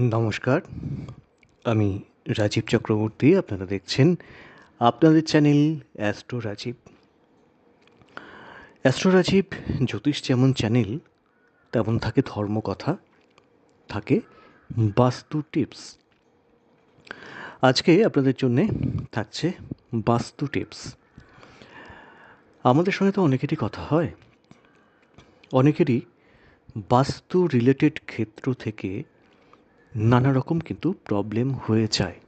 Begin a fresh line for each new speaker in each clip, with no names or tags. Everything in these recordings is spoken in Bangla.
নমস্কার। আমি রাজীব চক্রবর্তী, আপনারা দেখছেন আপনাদের channel astro Rajib. Astro Rajib, জ্যোতিষ যেমন চ্যানেল, তেমন থাকে ধর্মকথা, থাকে বাস্তু টিপস। আজকে আপনাদের জন্যে থাকছে বাস্তু টিপস। আমাদের সঙ্গে তো অনেকেরই কথা হয়। অনেকেরই বাস্তু রিলেটেড ক্ষেত্র থেকে নানা রকম কিন্তু প্রবলেম হয়ে যায়।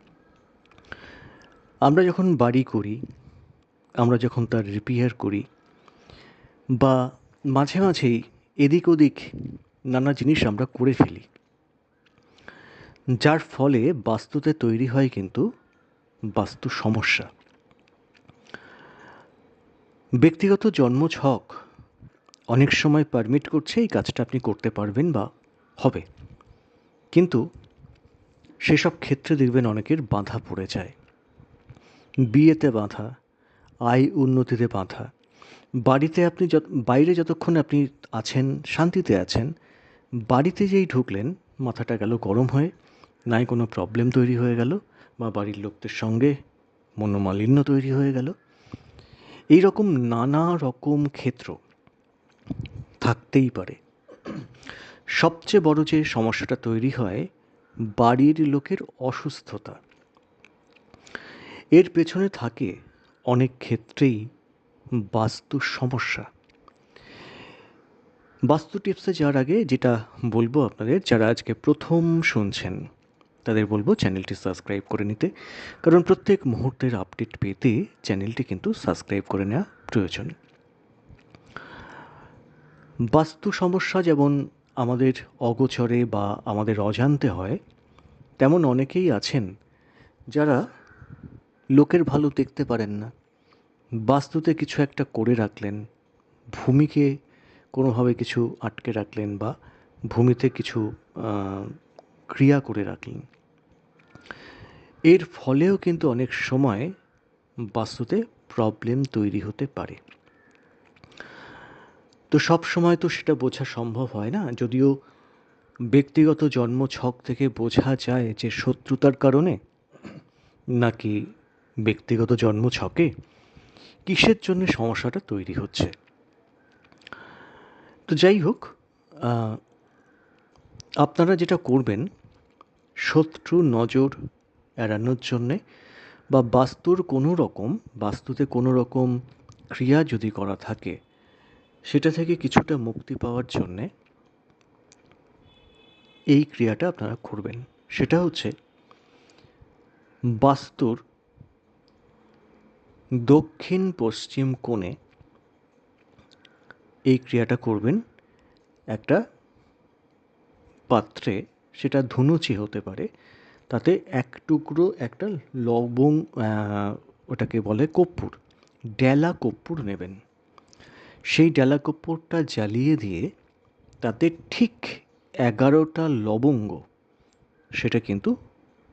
আমরা যখন বাড়ি করি, আমরা যখন তার রিপেয়ার করি বা মাঝে মাঝেই এদিক ওদিক নানা জিনিস আমরা করে ফেলি, যার ফলে বাস্তুতে তৈরি হয় কিন্তু বাস্তু সমস্যা। ব্যক্তিগত জন্ম ছক অনেক সময় পারমিট করছে এই কাজটা আপনি করতে পারবেন বা হবে। কিন্তু সেসব ক্ষেত্রে দেখবেন অনেকের বাধা পড়ে যায়। বিয়েতে বাধা, আয় উন্নতিতে বাধা। বাড়িতে আপনি যত, বাইরে যতক্ষণ আপনি আছেন, শান্তিতে আছেন, বাড়িতে যেই ঢুকলেন, মাথাটা গেল গরম হয়ে, নাই কোনো প্রবলেম তৈরি হয়ে গেল বা বাড়ির লোকদের সঙ্গে মনোমালিন্য তৈরি হয়ে গেল। এই রকম নানা রকম ক্ষেত্র থাকতেই পারে। সবচেয়ে বড় যে সমস্যাটা তৈরি হয়, বাড়ির লোকের অসুস্থতা। এর পেছনে থাকে অনেক ক্ষেত্রেই বাস্তু সমস্যা। বাস্তু টিপসে যাওয়ার আগে যেটা বলব আপনাদের, যারা আজকে প্রথম শুনছেন, তাদের বলব চ্যানেলটি সাবস্ক্রাইব করে নিতে। কারণ প্রত্যেক মুহূর্তের আপডেট পেতে চ্যানেলটি কিন্তু সাবস্ক্রাইব করে নেওয়া প্রয়োজন। বাস্তু সমস্যা যেমন আমাদের অগোচরে বা আমাদের অজান্তে হয়, তেমন অনেকেই আছেন যারা লোকের ভালো দেখতে পারেন না। বাস্তুতে কিছু একটা করে রাখলেন, ভূমিকে কোনোভাবে কিছু আটকে রাখলেন বা ভূমিতে কিছু ক্রিয়া করে রাখলেন। এর ফলেও কিন্তু অনেক সময় বাস্তুতে প্রবলেম তৈরি হতে পারে। তো সব সময় তো সেটা বোঝা সম্ভব হয় না। যদিও ব্যক্তিগত জন্ম ছক থেকে বোঝা যায় যে শত্রুতার কারণে নাকি ব্যক্তিগত জন্ম ছকে কিসের জন্য সমস্যাটা তৈরি হচ্ছে। তো যাই হোক আপনারা যেটা করবেন, শত্রু নজর এড়ানোর জন্যে বা বাস্তুর কোনো রকম, বাস্তুতে কোনো রকম ক্রিয়া যদি করা থাকে সেটা থেকে কিছুটা মুক্তি পাওয়ার জন্যে এই ক্রিয়াটা আপনারা করবেন। সেটা হচ্ছে বাস্তুর দক্ষিণ পশ্চিম কোণে এই ক্রিয়াটা করবেন। একটা পাত্রে সেটা ধুনুচি হতে পারে, তাতে এক টুকরো একটা লবং ওটাকে বলে কর্পূর, ডেলা কর্পূর নেবেন। সেই ডেলা কর্পূরটা জ্বালিয়ে দিয়ে তাতে ঠিক এগারোটা লবঙ্গ, সেটা কিন্তু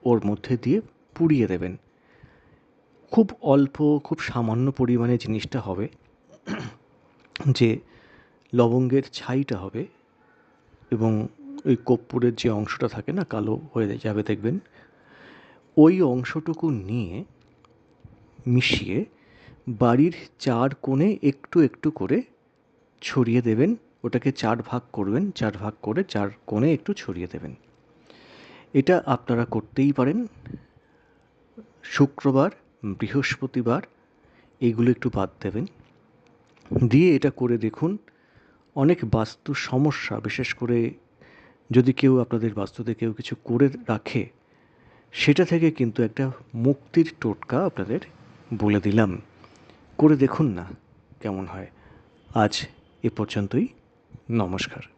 ওর মধ্যে দিয়ে পুড়িয়ে দেবেন। খুব অল্প, খুব সামান্য পরিমাণে জিনিসটা হবে, যে লবঙ্গের ছাইটা হবে এবং ওই কর্পূরের যে অংশটা থাকে না, কালো হয়ে যাবে, দেখবেন। ওই অংশটুকু নিয়ে মিশিয়ে বাড়ির চার কোণে একটু একটু করে ছড়িয়ে দেবেন। ওটাকে চার ভাগ করবেন, চার ভাগ করে চার কোণে একটু ছড়িয়ে দেবেন। এটা আপনারা করতেই পারেন। শুক্রবার, বৃহস্পতিবার এইগুলো একটু বাদ দেবেন। দিয়ে এটা করে দেখুন, অনেক বাস্তু সমস্যা, বিশেষ করে যদি কেউ আপনাদের বাস্তুতে কেউ কিছু করে রাখে, সেটা থেকে কিন্তু একটা মুক্তির টোটকা আপনাদের বলে দিলাম। করে দেখুন না কেমন হয়। আজ এ পর্যন্তই। নমস্কার।